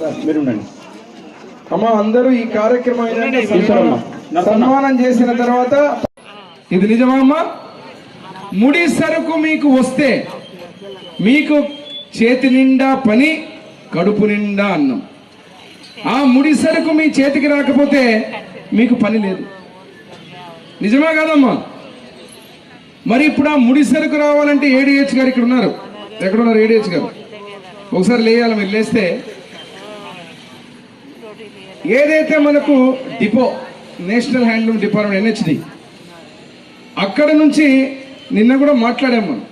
మీరు అమ్మ అందరూ ఈ కార్యక్రమం. సన్మానం- సన్మానం చేసిన తర్వాత ఇది నిజమా అమ్మా? ముడి సరుకు మీకు వస్తే మీకు చేతి నిండా పని కడుపు నిండా అన్నం. ఆ ముడి సరుకు మీ చేతికి రాకపోతే మీకు పని లేదు. నిజమా కాదమ్మా? మరి ఇప్పుడు ఆ ముడి సరుకు రావాలంటే ఏడిహెచ్ గారు ఇక్కడ ఉన్నారు. ఎక్కడ ఉన్నారు ఏడిహెచ్ గారు? ఒకసారి లేయాలి మీరు లేస్తే ఏదైతే మనకు depot national handloom department NHD అక్కడ నుంచి నిన్న కూడా మాట్లాడాము మనం.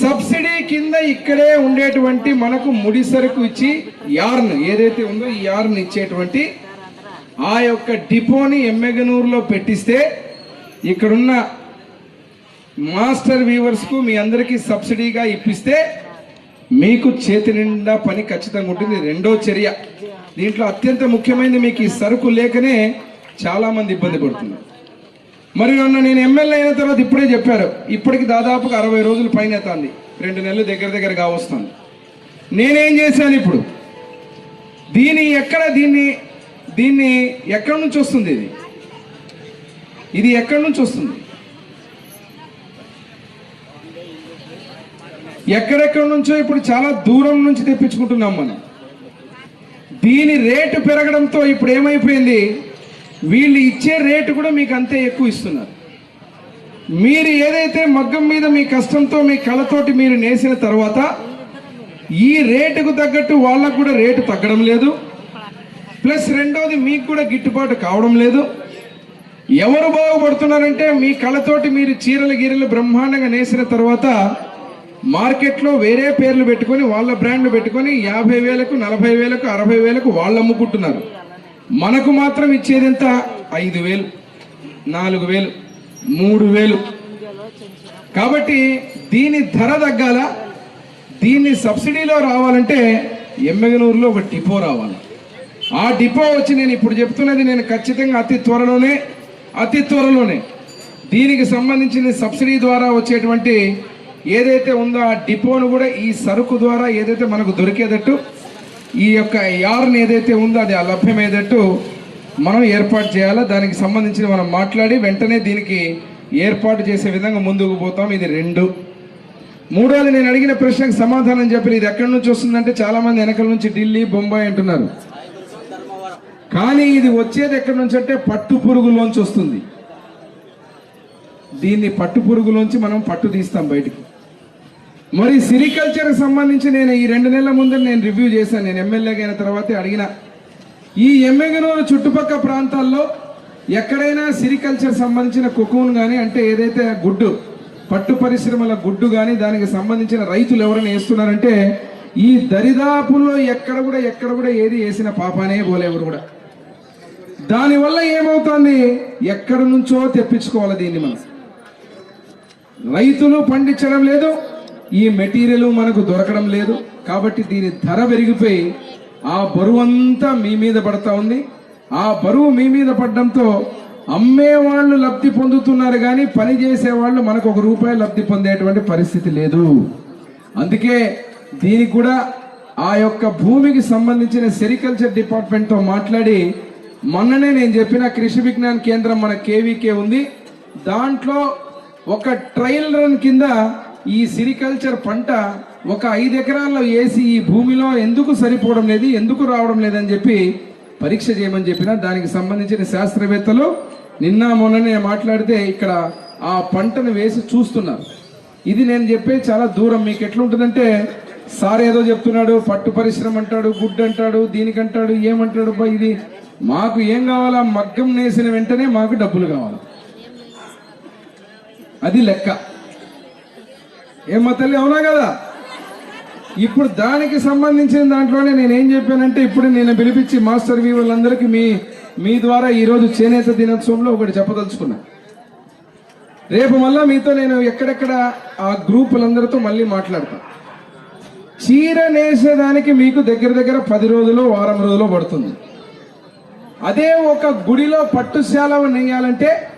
సబ్సిడీ కింద ఇక్కడే ఉండేటువంటి మనకు ముడి సరుకు ఇచ్చి యార్న్ ఏదైతే ఉందో ఈ యార్న్ ఇచ్చేటువంటి ఆ యొక్క డిపోని ఎమ్మెగనూరులో పెట్టిస్తే ఇక్కడున్న మాస్టర్ వీవర్స్కు మీ అందరికీ సబ్సిడీగా ఇప్పిస్తే మీకు చేతి నిండా పని ఖచ్చితంగా ఉంటుంది. రెండో చర్య. దీంట్లో అత్యంత ముఖ్యమైనది మీకు ఈ సరుకు లేకనే చాలా మంది ఇబ్బంది పడుతున్నారు. మరి నన్ను నేను ఎమ్మెల్యే అయిన తర్వాత ఇప్పుడే చెప్పారు ఇప్పటికి దాదాపుగా అరవై రోజులు పైన అవుతుంది రెండు నెలలు దగ్గర దగ్గర కావస్తుంది. నేనేం చేశాను ఇప్పుడు? దీని ఎక్కడ దీన్ని దీన్ని ఎక్కడి నుంచి వస్తుంది ఇది? ఇది ఎక్కడి నుంచి వస్తుంది? ఎక్కడెక్కడి నుంచో ఇప్పుడు చాలా దూరం నుంచి తెప్పించుకుంటున్నాం మనం. దీని రేటు పెరగడంతో ఇప్పుడు ఏమైపోయింది? వీళ్ళు ఇచ్చే రేటు కూడా మీకు అంతే ఎక్కువ ఇస్తున్నారు. మీరు ఏదైతే మగ్గం మీద మీ కష్టంతో మీ కళతోటి మీరు నేసిన తర్వాత ఈ రేటుకు తగ్గట్టు వాళ్ళకు కూడా రేటు తగ్గడం లేదు. ప్లస్ రెండోది మీకు కూడా గిట్టుబాటు కావడం లేదు. ఎవరు బాగుపడుతున్నారంటే మీ కళతోటి మీరు చీరలు గీరలు బ్రహ్మాండంగా నేసిన తర్వాత మార్కెట్లో వేరే పేర్లు పెట్టుకొని వాళ్ళ బ్రాండ్లు పెట్టుకొని యాభై వేలకు నలభై వేలకు అరవై వేలకు వాళ్ళు అమ్ముకుంటున్నారు. మనకు మాత్రం ఇచ్చేది ఎంత? ఐదు వేలు నాలుగు వేలు మూడు వేలు. కాబట్టి దీని ధర తగ్గాల దీన్ని సబ్సిడీలో రావాలంటే ఎమ్మెగనూరులో ఒక డిపో రావాలి. ఆ డిపో వచ్చి నేను ఇప్పుడు చెప్తున్నది నేను ఖచ్చితంగా అతి త్వరలోనే అతి త్వరలోనే దీనికి సంబంధించిన సబ్సిడీ ద్వారా వచ్చేటువంటి ఏదైతే ఉందో ఆ డిపోను కూడా ఈ సరుకు ద్వారా ఏదైతే మనకు దొరికేటట్టు ఈ యొక్క యార్న్ ఏదైతే ఉందో అది లభ్యమయ్యేటట్టు మనం ఏర్పాటు చేయాలా? దానికి సంబంధించి మనం మాట్లాడి వెంటనే దీనికి ఏర్పాటు చేసే విధంగా ముందుకు పోతాం. ఇది రెండు. మూడోది నేను అడిగిన ప్రశ్నకు సమాధానం చెప్పి ఇది ఎక్కడి నుంచి వస్తుందంటే చాలామంది వెనకల నుంచి ఢిల్లీ బొంబాయి అంటున్నారు. కానీ ఇది వచ్చేది ఎక్కడి నుంచి అంటే పట్టు పురుగులోంచి వస్తుంది. దీన్ని పట్టు పురుగులోంచి మనం పట్టు తీస్తాం బయటికి. మరి సిరికల్చర్ సంబంధించి నేను ఈ రెండు నెలల ముందు నేను రివ్యూ చేశాను. నేను ఎమ్మెల్యేగా అయిన తర్వాతే అడిగిన ఈ ఎమ్మెగనూరు చుట్టుపక్కల ప్రాంతాల్లో ఎక్కడైనా సిరికల్చర్ సంబంధించిన కుకూన్ కానీ అంటే ఏదైతే గుడ్డు పట్టు పరిశ్రమల గుడ్డు కానీ దానికి సంబంధించిన రైతులు ఎవరైనా వేస్తున్నారంటే ఈ దరిదాపుల్లో ఎక్కడ కూడా ఎక్కడ కూడా ఏది వేసిన పాపానే పోలేవరు కూడా. దానివల్ల ఏమవుతుంది? ఎక్కడి నుంచో తెప్పించుకోవాలి దీన్ని మనం. రైతులు పండించడం లేదు ఈ మెటీరియల్ మనకు దొరకడం లేదు. కాబట్టి దీని ధర పెరిగిపోయి ఆ బరువు అంతా మీ మీద పడతా ఉంది. ఆ బరువు మీ మీద పడడంతో అమ్మే వాళ్ళు లబ్ధి పొందుతున్నారు కానీ పని చేసే వాళ్ళు మనకు ఒక రూపాయి లబ్ధి పొందేటువంటి పరిస్థితి లేదు. అందుకే దీనికి కూడా ఆ యొక్క భూమికి సంబంధించిన సెరికల్చర్ డిపార్ట్మెంట్తో మాట్లాడి మొన్ననే నేను చెప్పిన కృషి విజ్ఞాన కేంద్రం మన కేవీకే ఉంది. దాంట్లో ఒక ట్రయల్ రన్ కింద ఈ సిరికల్చర్ పంట ఒక ఐదు ఎకరాల్లో వేసి ఈ భూమిలో ఎందుకు సరిపోవడం లేదు ఎందుకు రావడం లేదని చెప్పి పరీక్ష చేయమని చెప్పిన దానికి సంబంధించిన శాస్త్రవేత్తలు నిన్న మొన్ననే మాట్లాడితే ఇక్కడ ఆ పంటను వేసి చూస్తున్నారు. ఇది నేను చెప్పే చాలా దూరం మీకు ఎట్లుంటుందంటే సార్ ఏదో చెప్తున్నాడు పట్టు పరిశ్రమ అంటాడు గుడ్ అంటాడు దీనికంటాడు ఏమంటాడు బా ఇది మాకు ఏం కావాలా మగ్గం నేసిన వెంటనే మాకు డబ్బులు కావాలి. అది లెక్క. ఏమో తల్లి అవునా కదా? ఇప్పుడు దానికి సంబంధించిన దాంట్లోనే నేను ఏం చెప్పానంటే ఇప్పుడు నేను పిలిపించి మాస్టర్ వీవులందరికీ మీ మీ ద్వారా ఈరోజు చేనేత దినోత్సవంలో ఒకటి చెప్పదలుచుకున్నా. రేపు మళ్ళా మీతో నేను ఎక్కడెక్కడ ఆ గ్రూపులందరితో మళ్ళీ మాట్లాడతాను చీర నేసేదానికి మీకు దగ్గర దగ్గర పది రోజులు వారం రోజులు పడుతుంది. అదే ఒక గుడిలో పట్టుశాల నెయ్యాలంటే